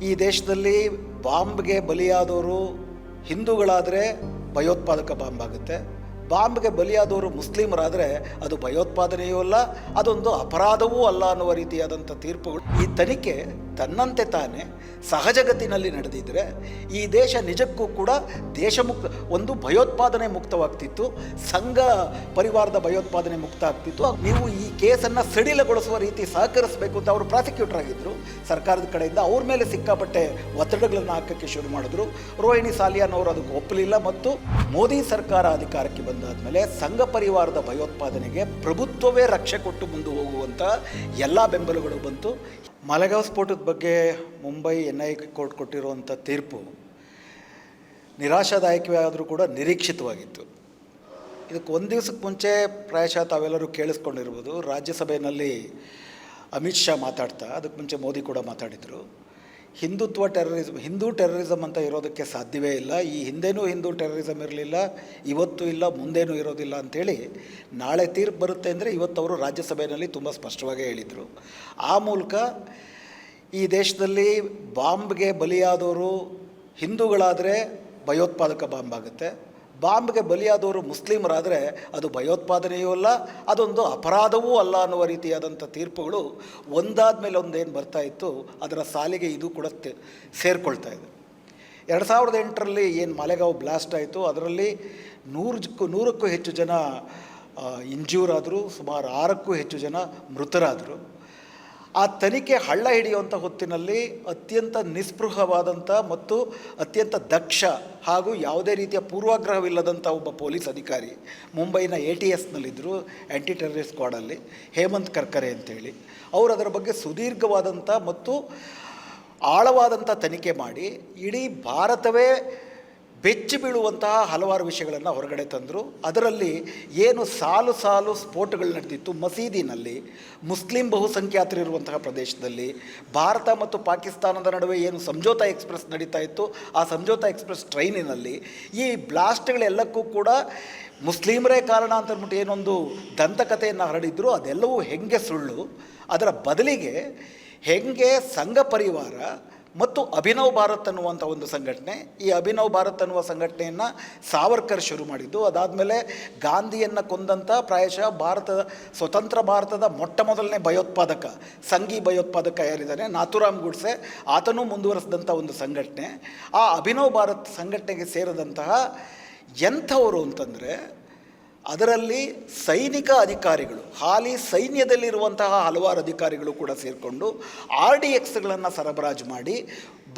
ಈ ದೇಶದಲ್ಲಿ ಬಾಂಬ್ಗೆ ಬಲಿಯಾದವರು ಹಿಂದೂಗಳಾದರೆ ಭಯೋತ್ಪಾದಕ ಬಾಂಬ್ ಆಗುತ್ತೆ ಬಾಂಬ್ಗೆ ಬಲಿಯಾದವರು ಮುಸ್ಲಿಮರಾದರೆ ಅದು ಭಯೋತ್ಪಾದನೆಯೂ ಅಲ್ಲ, ಅದೊಂದು ಅಪರಾಧವೂ ಅಲ್ಲ ಅನ್ನುವ ರೀತಿಯಾದಂಥ ತೀರ್ಪುಗಳು. ಈ ತನಿಖೆ ತನ್ನಂತೆ ತಾನೇ ಸಹಜಗತಿನಲ್ಲಿ ನಡೆದಿದ್ದರೆ ಈ ದೇಶ ನಿಜಕ್ಕೂ ಕೂಡ ದೇಶ ಮುಕ್ತ ಒಂದು ಭಯೋತ್ಪಾದನೆ ಮುಕ್ತವಾಗ್ತಿತ್ತು, ಸಂಘ ಪರಿವಾರದ ಭಯೋತ್ಪಾದನೆ ಮುಕ್ತ ಆಗ್ತಿತ್ತು ನೀವು ಈ ಕೇಸನ್ನು ಸಡಿಲಗೊಳಿಸುವ ರೀತಿ ಸಹಕರಿಸಬೇಕು ಅಂತ ಅವರು ಪ್ರಾಸಿಕ್ಯೂಟರ್ ಆಗಿದ್ದರು ಸರ್ಕಾರದ ಕಡೆಯಿಂದ ಅವ್ರ ಮೇಲೆ ಸಿಕ್ಕಾಪಟ್ಟೆ ಒತ್ತಡಗಳನ್ನು ಹಾಕೋಕ್ಕೆ ಶುರು ಮಾಡಿದ್ರು. ರೋಹಿಣಿ ಸಾಲಿಯಾನ್ ಅವರು ಅದಕ್ಕೆ ಒಪ್ಪಲಿಲ್ಲ ಮತ್ತು ಮೋದಿ ಸರ್ಕಾರ ಅಧಿಕಾರಕ್ಕೆ ಬಂದಾದ ಮೇಲೆ ಸಂಘ ಪರಿವಾರದ ಭಯೋತ್ಪಾದನೆಗೆ ಪ್ರಭುತ್ವವೇ ರಕ್ಷೆ ಕೊಟ್ಟು ಮುಂದೆ ಹೋಗುವಂಥ ಎಲ್ಲ ಬೆಂಬಲಗಳು ಬಂತು. ಮಲೆಗಾಂವ್ ಸ್ಫೋಟದ ಬಗ್ಗೆ ಮುಂಬೈ ಎನ್ ಐ ಕೋರ್ಟ್ ಕೊಟ್ಟಿರುವಂಥ ತೀರ್ಪು ನಿರಾಶಾದಾಯಕವೇ ಆದರೂ ಕೂಡ ನಿರೀಕ್ಷಿತವಾಗಿತ್ತು. ಇದಕ್ಕೆ ಒಂದು ದಿವಸಕ್ಕೆ ಮುಂಚೆ ಪ್ರಾಯಶಃ ತಾವೆಲ್ಲರೂ ಕೇಳಿಸ್ಕೊಂಡಿರ್ಬೋದು. ರಾಜ್ಯಸಭೆಯಲ್ಲಿ ಅಮಿತ್ ಶಾ ಮಾತಾಡ್ತಾ, ಅದಕ್ಕೆ ಮುಂಚೆ ಮೋದಿ ಕೂಡ ಮಾತಾಡಿದರು. ಹಿಂದುತ್ವ ಟೆರರಿಸಮ್ ಹಿಂದೂ ಟೆರರಿಸಮ್ ಅಂತ ಇರೋದಕ್ಕೆ ಸಾಧ್ಯವೇ ಇಲ್ಲ. ಈ ಹಿಂದೆನೂ ಹಿಂದೂ ಟೆರರಿಸಮ್ ಇರಲಿಲ್ಲ, ಇವತ್ತು ಇಲ್ಲ, ಮುಂದೇನೂ ಇರೋದಿಲ್ಲ ಅಂಥೇಳಿ ನಾಳೆ ತೀರ್ಪು ಬರುತ್ತೆ ಅಂದರೆ ಇವತ್ತು ಅವರು ರಾಜ್ಯಸಭೆಯಲ್ಲಿ ತುಂಬ ಸ್ಪಷ್ಟವಾಗಿ ಹೇಳಿದರು. ಆ ಮೂಲಕ ಈ ದೇಶದಲ್ಲಿ ಬಾಂಬ್ಗೆ ಬಲಿಯಾದವರು ಹಿಂದೂಗಳಾದರೆ ಭಯೋತ್ಪಾದಕ ಬಾಂಬ್ ಆಗುತ್ತೆ. ಬಾಂಬ್ಗೆ ಬಲಿಯಾದವರು ಮುಸ್ಲಿಮರಾದರೆ ಅದು ಭಯೋತ್ಪಾದನೆಯೂ ಅಲ್ಲ, ಅದೊಂದು ಅಪರಾಧವೂ ಅಲ್ಲ ಅನ್ನುವ ರೀತಿಯಾದಂಥ ತೀರ್ಪುಗಳು ಒಂದಾದ ಮೇಲೆ ಒಂದೇನು ಬರ್ತಾ ಇತ್ತು, ಅದರ ಸಾಲಿಗೆ ಇದು ಕೂಡ ಸೇರಿಕೊಳ್ತಾ ಇದೆ. ಎರಡು ಸಾವಿರದ ಎಂಟರಲ್ಲಿ ಏನು ಮಾಲೆಗಾಂವ್ ಬ್ಲಾಸ್ಟ್ ಆಯಿತು, ಅದರಲ್ಲಿ ನೂರಕ್ಕೂ ನೂರಕ್ಕೂ ಹೆಚ್ಚು ಜನ ಇಂಜ್ಯೂರ್ ಆದರು, ಸುಮಾರು ಆರಕ್ಕೂ ಹೆಚ್ಚು ಜನ ಮೃತರಾದರು. ಆ ತನಿಖೆ ಹಳ್ಳ ಹಿಡಿಯುವಂಥ ಹೊತ್ತಿನಲ್ಲಿ ಅತ್ಯಂತ ನಿಸ್ಪೃಹವಾದಂಥ ಮತ್ತು ಅತ್ಯಂತ ದಕ್ಷ ಹಾಗೂ ಯಾವುದೇ ರೀತಿಯ ಪೂರ್ವಾಗ್ರಹವಿಲ್ಲದಂಥ ಒಬ್ಬ ಪೊಲೀಸ್ ಅಧಿಕಾರಿ ಮುಂಬೈನ ಎ ಟಿ ಎಸ್ನಲ್ಲಿದ್ದರು ಆ್ಯಂಟಿ ಟೆರರಿಸ್ಟ್ ಸ್ಕ್ವಾಡಲ್ಲಿ ಹೇಮಂತ್ ಕರ್ಕರೆ ಅಂತೇಳಿ. ಅವರು ಅದರ ಬಗ್ಗೆ ಸುದೀರ್ಘವಾದಂಥ ಮತ್ತು ಆಳವಾದಂಥ ತನಿಖೆ ಮಾಡಿ, ಇಡೀ ಭಾರತವೇ ಬೆಚ್ಚಿ ಬೀಳುವಂತಹ ಹಲವಾರು ವಿಷಯಗಳನ್ನು ಹೊರಗಡೆ ತಂದರು. ಅದರಲ್ಲಿ ಏನು ಸಾಲು ಸಾಲು ಸ್ಫೋಟಗಳು ನಡೆದಿತ್ತು. ಮಸೀದಿನಲ್ಲಿ, ಮುಸ್ಲಿಂ ಬಹುಸಂಖ್ಯಾತರಿರುವಂತಹ ಪ್ರದೇಶದಲ್ಲಿ, ಭಾರತ ಮತ್ತು ಪಾಕಿಸ್ತಾನದ ನಡುವೆ ಏನು ಸಂಜೋತಾ ಎಕ್ಸ್ಪ್ರೆಸ್ ನಡೀತಾ ಇತ್ತು. ಆ ಸಂಜೋತಾ ಎಕ್ಸ್ಪ್ರೆಸ್ ಟ್ರೈನಿನಲ್ಲಿ ಈ ಬ್ಲಾಸ್ಟ್ಗಳೆಲ್ಲಕ್ಕೂ ಕೂಡ ಮುಸ್ಲಿಮರೇ ಕಾರಣ ಅಂತ ಅಂದ್ಬಿಟ್ಟು ಏನೊಂದು ದಂತಕಥೆಯನ್ನು ಹರಡಿದ್ರು. ಅದೆಲ್ಲವೂ ಹೆಂಗೆ ಸುಳ್ಳು, ಅದರ ಬದಲಿಗೆ ಹೆಂಗೆ ಸಂಘ ಪರಿವಾರ ಮತ್ತು ಅಭಿನವ್ ಭಾರತ್ ಅನ್ನುವಂಥ ಒಂದು ಸಂಘಟನೆ, ಈ ಅಭಿನವ್ ಭಾರತ್ ಅನ್ನುವ ಸಂಘಟನೆಯನ್ನು ಸಾವರ್ಕರ್ ಶುರು ಮಾಡಿದ್ದು. ಅದಾದಮೇಲೆ ಗಾಂಧಿಯನ್ನು ಕೊಂದಂಥ ಪ್ರಾಯಶಃ ಭಾರತದ ಸ್ವತಂತ್ರ ಭಾರತದ ಮೊಟ್ಟ ಮೊದಲನೇ ಭಯೋತ್ಪಾದಕ, ಸಂಘಿ ಭಯೋತ್ಪಾದಕ ಯಾರಿದ್ದಾನೆ ನಾಥುರಾಮ್ ಗುಡ್ಸೆ, ಆತನೂ ಮುಂದುವರೆಸಿದಂಥ ಒಂದು ಸಂಘಟನೆ. ಆ ಅಭಿನವ್ ಭಾರತ್ ಸಂಘಟನೆಗೆ ಸೇರಿದಂತಹ ಎಂಥವರು ಅಂತಂದರೆ ಅದರಲ್ಲಿ ಸೈನಿಕ ಅಧಿಕಾರಿಗಳು, ಹಾಲಿ ಸೈನ್ಯದಲ್ಲಿರುವಂತಹ ಹಲವಾರು ಅಧಿಕಾರಿಗಳು ಕೂಡ ಸೇರಿಕೊಂಡು ಆರ್ ಡಿ ಎಕ್ಸ್ಗಳನ್ನು ಸರಬರಾಜು ಮಾಡಿ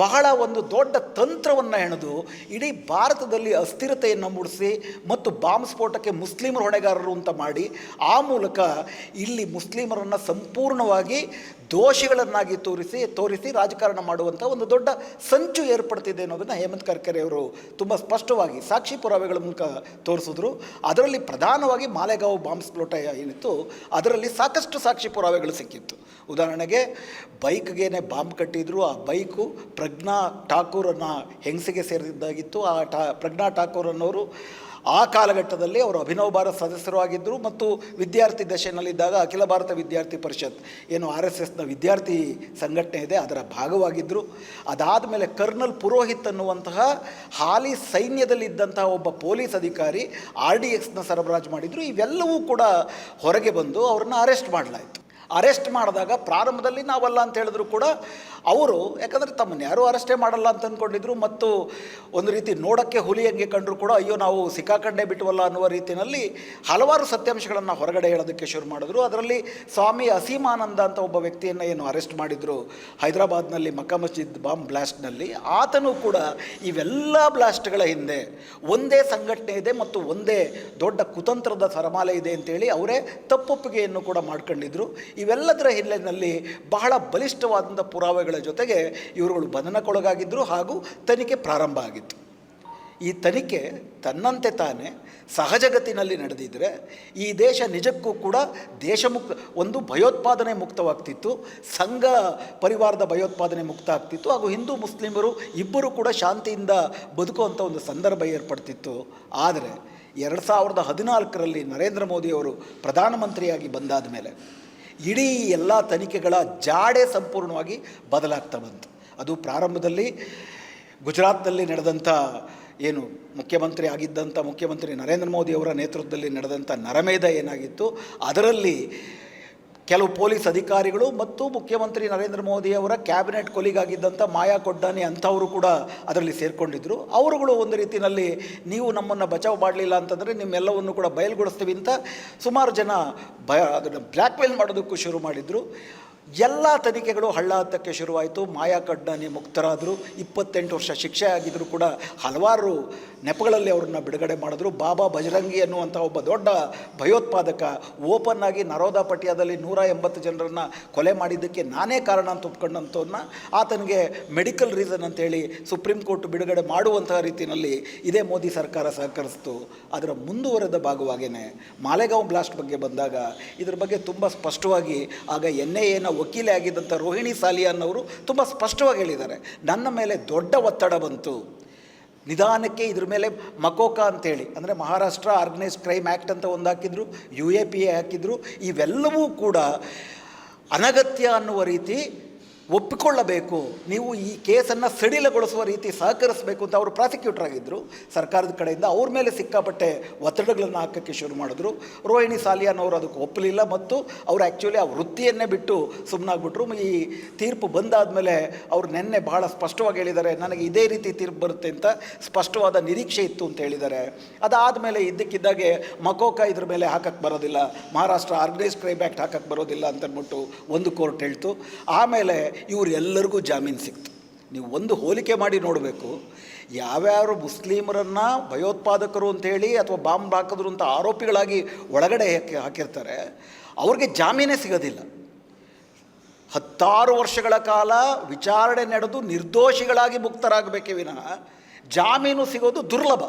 ಬಹಳ ಒಂದು ದೊಡ್ಡ ತಂತ್ರವನ್ನು ಹೆಣೆದು ಇಡೀ ಭಾರತದಲ್ಲಿ ಅಸ್ಥಿರತೆಯನ್ನು ಮೂಡಿಸಿ ಮತ್ತು ಬಾಂಬ್ ಸ್ಫೋಟಕ್ಕೆ ಮುಸ್ಲಿಮರು ಹೊಣೆಗಾರರು ಅಂತ ಮಾಡಿ ಆ ಮೂಲಕ ಇಲ್ಲಿ ಮುಸ್ಲಿಮರನ್ನು ಸಂಪೂರ್ಣವಾಗಿ ದೋಷಿಗಳನ್ನಾಗಿ ತೋರಿಸಿ ತೋರಿಸಿ ರಾಜಕಾರಣ ಮಾಡುವಂಥ ಒಂದು ದೊಡ್ಡ ಸಂಚು ಏರ್ಪಡ್ತಿದೆ ಅನ್ನೋದನ್ನು ಹೇಮಂತ್ ಕರ್ಕರೆಯವರು ತುಂಬ ಸ್ಪಷ್ಟವಾಗಿ ಸಾಕ್ಷಿ ಪುರಾವೆಗಳ ಮೂಲಕ ತೋರಿಸಿದ್ರು. ಅದರಲ್ಲಿ ಪ್ರಧಾನವಾಗಿ ಮಾಲೆಗಾವ್ ಬಾಂಬ್ ಸ್ಫೋಟ ಏನಿತ್ತು, ಅದರಲ್ಲಿ ಸಾಕಷ್ಟು ಸಾಕ್ಷಿ ಪುರಾವೆಗಳು ಸಿಕ್ಕಿತ್ತು. ಉದಾಹರಣೆಗೆ, ಬೈಕ್ಗೇನೆ ಬಾಂಬ್ ಕಟ್ಟಿದ್ರು, ಆ ಬೈಕು ಪ್ರಜ್ಞಾ ಠಾಕೂರನ್ನ ಹೆಂಗಸಿಗೆ ಸೇರಿದ್ದಾಗಿತ್ತು, ಆ ಟಾ ಪ್ರಜ್ಞಾ ಠಾಕೂರ್ ಅನ್ನೋರು ಆ ಕಾಲಘಟ್ಟದಲ್ಲಿ ಅವರು ಅಭಿನವ ಭಾರತ ಸದಸ್ಯರು ಆಗಿದ್ದರು ಮತ್ತು ವಿದ್ಯಾರ್ಥಿ ದಶೆಯಲ್ಲಿದ್ದಾಗ ಅಖಿಲ ಭಾರತ ವಿದ್ಯಾರ್ಥಿ ಪರಿಷತ್ ಏನು ಆರ್ ಎಸ್ ಎಸ್ನ ವಿದ್ಯಾರ್ಥಿ ಸಂಘಟನೆ ಇದೆ, ಅದರ ಭಾಗವಾಗಿದ್ದರು. ಅದಾದ ಮೇಲೆ ಕರ್ನಲ್ ಪುರೋಹಿತ್ ಅನ್ನುವಂತಹ ಹಾಲಿ ಸೈನ್ಯದಲ್ಲಿದ್ದಂತಹ ಒಬ್ಬ ಪೊಲೀಸ್ ಅಧಿಕಾರಿ ಆರ್ ಡಿ ಎಕ್ಸ್ನ ಸರಬರಾಜು ಮಾಡಿದರು. ಇವೆಲ್ಲವೂ ಕೂಡ ಹೊರಗೆ ಬಂದು ಅವರನ್ನು ಅರೆಸ್ಟ್ ಮಾಡಲಾಯಿತು. ಅರೆಸ್ಟ್ ಮಾಡಿದಾಗ ಪ್ರಾರಂಭದಲ್ಲಿ ನಾವಲ್ಲ ಅಂತ ಹೇಳಿದ್ರು ಕೂಡ ಅವರು, ಯಾಕಂದರೆ ತಮ್ಮನ್ನು ಯಾರೂ ಅರೆಸ್ಟೇ ಮಾಡಲ್ಲ ಅಂತ ಅಂದ್ಕೊಂಡಿದ್ರು ಮತ್ತು ಒಂದು ರೀತಿ ನೋಡೋಕ್ಕೆ ಹುಲಿ ಹಂಗೆ ಕಂಡರೂ ಕೂಡ, ಅಯ್ಯೋ ನಾವು ಸಿಕ್ಕಾಕಂಡೇ ಬಿಟ್ಟವಲ್ಲ ಅನ್ನುವ ರೀತಿಯಲ್ಲಿ ಹಲವಾರು ಸತ್ಯಾಂಶಗಳನ್ನು ಹೊರಗಡೆ ಹೇಳೋದಕ್ಕೆ ಶುರು ಮಾಡಿದ್ರು. ಅದರಲ್ಲಿ ಸ್ವಾಮಿ ಅಸೀಮಾನಂದ ಅಂತ ಒಬ್ಬ ವ್ಯಕ್ತಿಯನ್ನು ಏನು ಅರೆಸ್ಟ್ ಮಾಡಿದರು ಹೈದರಾಬಾದ್ನಲ್ಲಿ, ಮಕ್ಕಾ ಮಸ್ಜಿದ್ ಬಾಂಬ್ ಬ್ಲಾಸ್ಟ್ನಲ್ಲಿ. ಆತನೂ ಕೂಡ ಇವೆಲ್ಲ ಬ್ಲಾಸ್ಟ್ಗಳ ಹಿಂದೆ ಒಂದೇ ಸಂಘಟನೆ ಇದೆ ಮತ್ತು ಒಂದೇ ದೊಡ್ಡ ಕುತಂತ್ರದ ಸರಮಾಲೆ ಇದೆ ಅಂತೇಳಿ ಅವರೇ ತಪ್ಪೊಪ್ಪಿಗೆಯನ್ನು ಕೂಡ ಮಾಡ್ಕೊಂಡಿದ್ರು. ಇವೆಲ್ಲದರ ಹಿನ್ನೆಲೆಯಲ್ಲಿ ಬಹಳ ಬಲಿಷ್ಠವಾದಂಥ ಪುರಾವೆಗಳ ಜೊತೆಗೆ ಇವರುಗಳು ಬಂಧನಕ್ಕೊಳಗಾಗಿದ್ದರು ಹಾಗೂ ತನಿಖೆ ಪ್ರಾರಂಭ ಆಗಿತ್ತು. ಈ ತನಿಖೆ ತನ್ನಂತೆ ತಾನೇ ಸಹಜಗತಿನಲ್ಲಿ ನಡೆದಿದ್ದರೆ ಈ ದೇಶ ನಿಜಕ್ಕೂ ಕೂಡ ದೇಶಮುಕ್ತ ಒಂದು ಭಯೋತ್ಪಾದನೆ ಮುಕ್ತವಾಗ್ತಿತ್ತು, ಸಂಘ ಪರಿವಾರದ ಭಯೋತ್ಪಾದನೆ ಮುಕ್ತ ಆಗ್ತಿತ್ತು ಹಾಗೂ ಹಿಂದೂ ಮುಸ್ಲಿಮರು ಇಬ್ಬರೂ ಕೂಡ ಶಾಂತಿಯಿಂದ ಬದುಕುವಂಥ ಒಂದು ಸಂದರ್ಭ ಏರ್ಪಡ್ತಿತ್ತು. ಆದರೆ ಎರಡು ಸಾವಿರದ ಹದಿನಾಲ್ಕರಲ್ಲಿ ನರೇಂದ್ರ ಮೋದಿಯವರು ಪ್ರಧಾನಮಂತ್ರಿಯಾಗಿ ಬಂದಾದ ಮೇಲೆ ಇಡೀ ಎಲ್ಲ ತನಿಖೆಗಳ ಜಾಡೆ ಸಂಪೂರ್ಣವಾಗಿ ಬದಲಾಗ್ತಾ ಬಂತು. ಅದು ಪ್ರಾರಂಭದಲ್ಲಿ ಗುಜರಾತ್ನಲ್ಲಿ ನಡೆದಂಥ ಏನು ಮುಖ್ಯಮಂತ್ರಿ ಆಗಿದ್ದಂಥ ಮುಖ್ಯಮಂತ್ರಿ ನರೇಂದ್ರ ಮೋದಿ ಅವರ ನೇತೃತ್ವದಲ್ಲಿ ನಡೆದಂಥ ನರಮೇಧ ಏನಾಗಿತ್ತು, ಅದರಲ್ಲಿ ಕೆಲವು ಪೊಲೀಸ್ ಅಧಿಕಾರಿಗಳು ಮತ್ತು ಮುಖ್ಯಮಂತ್ರಿ ನರೇಂದ್ರ ಮೋದಿ ಅವರ ಕ್ಯಾಬಿನೆಟ್ ಕೊಲಿಗಾಗಿದ್ದಂಥ ಮಾಯಾ ಕೊಡ್ಡಾನಿ ಅಂಥವರು ಕೂಡ ಅದರಲ್ಲಿ ಸೇರಿಕೊಂಡಿದ್ದರು ಅವರುಗಳು ಒಂದು ರೀತಿಯಲ್ಲಿ ನೀವು ನಮ್ಮನ್ನು ಬಚಾವ್ ಮಾಡಲಿಲ್ಲ ಅಂತಂದರೆ ನಿಮ್ಮೆಲ್ಲವನ್ನು ಕೂಡ ಬಯಲ್ಗೊಳಿಸ್ತೀವಿ ಅಂತ ಸುಮಾರು ಜನ ಭಯ ಅದನ್ನು ಬ್ಲ್ಯಾಕ್ ಮೇಲ್ ಮಾಡೋದಕ್ಕೂ ಶುರು ಮಾಡಿದರು. ಎಲ್ಲ ತನಿಖೆಗಳು ಹಳ್ಳ ಹತ್ತಕ್ಕೆ ಶುರುವಾಯಿತು. ಮಾಯಾ ಕಡ್ಡಾನಿ ಮುಕ್ತರಾದರು. ಇಪ್ಪತ್ತೆಂಟು ವರ್ಷ ಶಿಕ್ಷೆ ಆಗಿದ್ದರೂ ಕೂಡ ಹಲವಾರು ನೆಪಗಳಲ್ಲಿ ಅವ್ರನ್ನ ಬಿಡುಗಡೆ ಮಾಡಿದ್ರು. ಬಾಬಾ ಬಜರಂಗಿ ಅನ್ನುವಂಥ ಒಬ್ಬ ದೊಡ್ಡ ಭಯೋತ್ಪಾದಕ ಓಪನ್ ಆಗಿ ನರೋದಾ ಪಟ್ಯದಲ್ಲಿ ನೂರ ಎಂಬತ್ತು ಜನರನ್ನು ಕೊಲೆ ಮಾಡಿದ್ದಕ್ಕೆ ನಾನೇ ಕಾರಣ ಅಂತ ಒಪ್ಕೊಂಡಂಥವನ್ನ ಆತನಿಗೆ ಮೆಡಿಕಲ್ ರೀಸನ್ ಅಂತೇಳಿ ಸುಪ್ರೀಂ ಕೋರ್ಟ್ ಬಿಡುಗಡೆ ಮಾಡುವಂತಹ ರೀತಿಯಲ್ಲಿ ಇದೇ ಮೋದಿ ಸರ್ಕಾರ ಸಹಕರಿಸಿತು. ಅದರ ಮುಂದುವರೆದ ಭಾಗವಾಗಿಯೇ ಮಾಲೆಗಾಂವ್ ಬ್ಲಾಸ್ಟ್ ಬಗ್ಗೆ ಬಂದಾಗ ಇದ್ರ ಬಗ್ಗೆ ತುಂಬ ಸ್ಪಷ್ಟವಾಗಿ ಆಗ ಎನ್ ಐ ಎನ ವಕೀಲೆ ಆಗಿದ್ದಂಥ ರೋಹಿಣಿ ಸಾಲಿಯಾನ್ ಅವರು ತುಂಬ ಸ್ಪಷ್ಟವಾಗಿ ಹೇಳಿದ್ದಾರೆ. ನನ್ನ ಮೇಲೆ ದೊಡ್ಡ ಒತ್ತಡ ಬಂತು. ನಿಧಾನಕ್ಕೆ ಇದ್ರ ಮೇಲೆ ಮಕೋಕಾ ಅಂತೇಳಿ, ಅಂದರೆ ಮಹಾರಾಷ್ಟ್ರ ಆರ್ಗನೈಸ್ ಕ್ರೈಮ್ ಆ್ಯಕ್ಟ್ ಅಂತ ಒಂದು ಹಾಕಿದ್ರು, ಯು ಎ ಪಿ ಎ ಹಾಕಿದ್ರು, ಇವೆಲ್ಲವೂ ಕೂಡ ಅನಗತ್ಯ ಅನ್ನುವ ರೀತಿ ಒಪ್ಪಿಕೊಳ್ಳಬೇಕು. ನೀವು ಈ ಕೇಸನ್ನು ಸಡಿಲಗೊಳಿಸುವ ರೀತಿ ಸಹಕರಿಸಬೇಕು ಅಂತ ಅವರು ಪ್ರಾಸಿಕ್ಯೂಟರ್ ಆಗಿದ್ದರು ಸರ್ಕಾರದ ಕಡೆಯಿಂದ ಅವ್ರ ಮೇಲೆ ಸಿಕ್ಕಾಪಟ್ಟೆ ಒತ್ತಡಗಳನ್ನು ಹಾಕೋಕ್ಕೆ ಶುರು ಮಾಡಿದ್ರು. ರೋಹಿಣಿ ಸಾಲಿಯಾನ್ ಅವರು ಅದಕ್ಕೆ ಒಪ್ಪಲಿಲ್ಲ ಮತ್ತು ಅವರು ಆ್ಯಕ್ಚುಲಿ ಆ ವೃತ್ತಿಯನ್ನೇ ಬಿಟ್ಟು ಸುಮ್ಮನಾಗ್ಬಿಟ್ರು ಈ ತೀರ್ಪು ಬಂದಾದ ಮೇಲೆ ಅವರು ನಿನ್ನೆ ಬಹಳ ಸ್ಪಷ್ಟವಾಗಿ ಹೇಳಿದ್ದಾರೆ, ನನಗೆ ಇದೇ ರೀತಿ ತೀರ್ಪು ಬರುತ್ತೆ ಅಂತ ಸ್ಪಷ್ಟವಾದ ನಿರೀಕ್ಷೆ ಇತ್ತು ಅಂತ ಹೇಳಿದ್ದಾರೆ. ಅದಾದಮೇಲೆ ಇದ್ದಕ್ಕಿದ್ದಾಗೆ ಮಕೋಕ ಇದ್ರ ಮೇಲೆ ಹಾಕಕ್ಕೆ ಬರೋದಿಲ್ಲ. ಮಹಾರಾಷ್ಟ್ರ ಆರ್ಗನೈಸ್ ಕ್ರೈಮ್ ಆ್ಯಕ್ಟ್ ಹಾಕಕ್ಕೆ ಬರೋದಿಲ್ಲ ಅಂತಂದ್ಬಿಟ್ಟು ಒಂದು ಕೋರ್ಟ್ ಹೇಳ್ತು. ಆಮೇಲೆ ಇವರೆಲ್ಲರಿಗೂ ಜಾಮೀನು ಸಿಕ್ತು. ನೀವು ಒಂದು ಹೋಲಿಕೆ ಮಾಡಿ ನೋಡಬೇಕು, ಯಾವ್ಯಾರು ಮುಸ್ಲಿಮರನ್ನು ಭಯೋತ್ಪಾದಕರು ಅಂತೇಳಿ ಅಥವಾ ಬಾಂಬ್ ಹಾಕಿದ್ರು ಅಂತ ಆರೋಪಿಗಳಾಗಿ ಒಳಗಡೆ ಹಾಕಿ, ಹಾಕಿರ್ತಾರೆ, ಅವ್ರಿಗೆ ಜಾಮೀನೇ ಸಿಗೋದಿಲ್ಲ. ಹತ್ತಾರು ವರ್ಷಗಳ ಕಾಲ ವಿಚಾರಣೆ ನಡೆದು ನಿರ್ದೋಷಿಗಳಾಗಿ ಮುಕ್ತರಾಗಬೇಕೇ ವಿನಃ ಜಾಮೀನು ಸಿಗೋದು ದುರ್ಲಭ.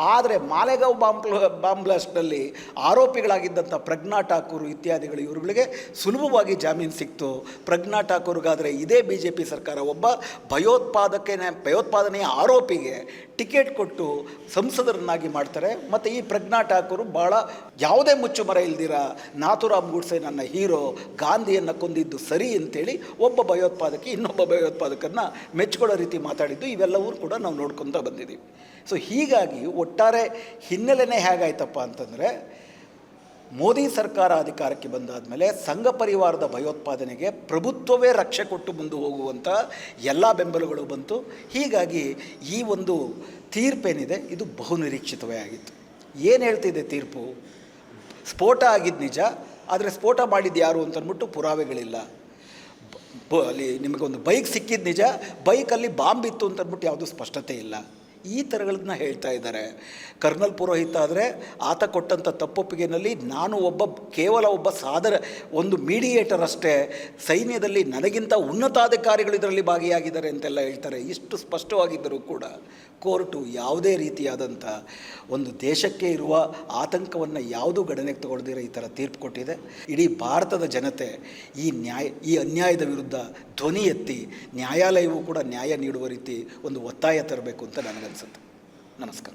ಆದರೆ ಮಾಲೆಗಾಂವ್ ಬಾಂಬ್ ಬಾಂಬ್ ಬ್ಲಾಸ್ಟ್ನಲ್ಲಿ ಆರೋಪಿಗಳಾಗಿದ್ದಂಥ ಪ್ರಜ್ಞಾ ಠಾಕೂರ್ ಇತ್ಯಾದಿಗಳು ಇವರುಗಳಿಗೆ ಸುಲಭವಾಗಿ ಜಾಮೀನು ಸಿಕ್ತು. ಪ್ರಜ್ಞಾ ಠಾಕೂರ್ಗಾದರೆ ಇದೇ ಬಿ ಜೆ ಪಿ ಸರ್ಕಾರ ಒಬ್ಬ ಭಯೋತ್ಪಾದಕನೇ, ಭಯೋತ್ಪಾದನೆಯ ಆರೋಪಿಗೆ ಟಿಕೆಟ್ ಕೊಟ್ಟು ಸಂಸದರನ್ನಾಗಿ ಮಾಡ್ತಾರೆ. ಮತ್ತು ಈ ಪ್ರಜ್ಞಾ ಠಾಕೂರ್ ಭಾಳ ಯಾವುದೇ ಮುಚ್ಚುಮರ ಇಲ್ದಿರ ನಾಥುರಾಮ್ ಗುಡ್ಸೆ ನನ್ನ ಹೀರೋ, ಗಾಂಧಿಯನ್ನು ಕೊಂದಿದ್ದು ಸರಿ ಅಂತೇಳಿ ಒಬ್ಬ ಭಯೋತ್ಪಾದಕಿ ಇನ್ನೊಬ್ಬ ಭಯೋತ್ಪಾದಕರನ್ನ ಮೆಚ್ಚಿಕೊಳ್ಳೋ ರೀತಿ ಮಾತಾಡಿದ್ದು. ಇವೆಲ್ಲವೂ ಕೂಡ ನಾವು ನೋಡ್ಕೊತಾ ಬಂದಿದ್ದೀವಿ. ಸೊ ಹೀಗಾಗಿ ಒಟ್ಟಾರೆ ಹಿನ್ನೆಲೆನೇ ಹೇಗಾಯ್ತಪ್ಪ ಅಂತಂದರೆ ಮೋದಿ ಸರ್ಕಾರ ಅಧಿಕಾರಕ್ಕೆ ಬಂದಾದ ಮೇಲೆ ಸಂಘ ಪರಿವಾರದ ಭಯೋತ್ಪಾದನೆಗೆ ಪ್ರಭುತ್ವವೇ ರಕ್ಷೆ ಕೊಟ್ಟು ಮುಂದೆ ಹೋಗುವಂಥ ಎಲ್ಲ ಬೆಂಬಲಗಳು ಬಂತು. ಹೀಗಾಗಿ ಈ ಒಂದು ತೀರ್ಪೇನಿದೆ, ಇದು ಬಹುನಿರೀಕ್ಷಿತವೇ ಆಗಿತ್ತು. ಏನು ಹೇಳ್ತಿದೆ ತೀರ್ಪು? ಸ್ಫೋಟ ಆಗಿದ್ದು ನಿಜ, ಆದರೆ ಸ್ಫೋಟ ಮಾಡಿದ್ದು ಯಾರು ಅಂತಂದ್ಬಿಟ್ಟು ಪುರಾವೆಗಳಿಲ್ಲ. ಅಲ್ಲಿ ನಿಮಗೊಂದು ಬೈಕ್ ಸಿಕ್ಕಿದ್ದು ನಿಜ, ಬೈಕಲ್ಲಿ ಬಾಂಬ್ ಇತ್ತು ಅಂತಂದ್ಬಿಟ್ಟು ಯಾವುದೂ ಸ್ಪಷ್ಟತೆ ಇಲ್ಲ. ಈ ಥರಗಳನ್ನ ಹೇಳ್ತಾ ಇದ್ದಾರೆ. ಕರ್ನಲ್ ಪುರೋಹಿತ ಆದರೆ ಆತ ಕೊಟ್ಟಂಥ ತಪ್ಪೊಪ್ಪಿಗೆನಲ್ಲಿ ನಾನು ಒಬ್ಬ, ಕೇವಲ ಒಬ್ಬ ಸಾದರ, ಒಂದು ಮೀಡಿಯೇಟರ್ ಅಷ್ಟೇ. ಸೈನ್ಯದಲ್ಲಿ ನನಗಿಂತ ಉನ್ನತಾಧಿಕಾರಿಗಳು ಇದರಲ್ಲಿ ಭಾಗಿಯಾಗಿದ್ದಾರೆ ಅಂತೆಲ್ಲ ಹೇಳ್ತಾರೆ. ಇಷ್ಟು ಸ್ಪಷ್ಟವಾಗಿದ್ದರೂ ಕೂಡ. ಕೋರ್ಟು ಯಾವುದೇ ರೀತಿಯಾದಂಥ ಒಂದು ದೇಶಕ್ಕೆ ಇರುವ ಆತಂಕವನ್ನು ಯಾವುದೂ ಗಣನೆಗೆ ತಗೊಳ್ದಿರೋ ಈ ಥರ ತೀರ್ಪು ಕೊಟ್ಟಿದೆ. ಇಡೀ ಭಾರತದ ಜನತೆ ಈ ನ್ಯಾಯ, ಈ ಅನ್ಯಾಯದ ವಿರುದ್ಧ ಧ್ವನಿ ಎತ್ತಿ ನ್ಯಾಯಾಲಯವೂ ಕೂಡ ನ್ಯಾಯ ನೀಡುವ ರೀತಿ ಒಂದು ಒತ್ತಾಯ ತರಬೇಕು ಅಂತ ನನಗನ್ಸುತ್ತೆ. ನಮಸ್ಕಾರ.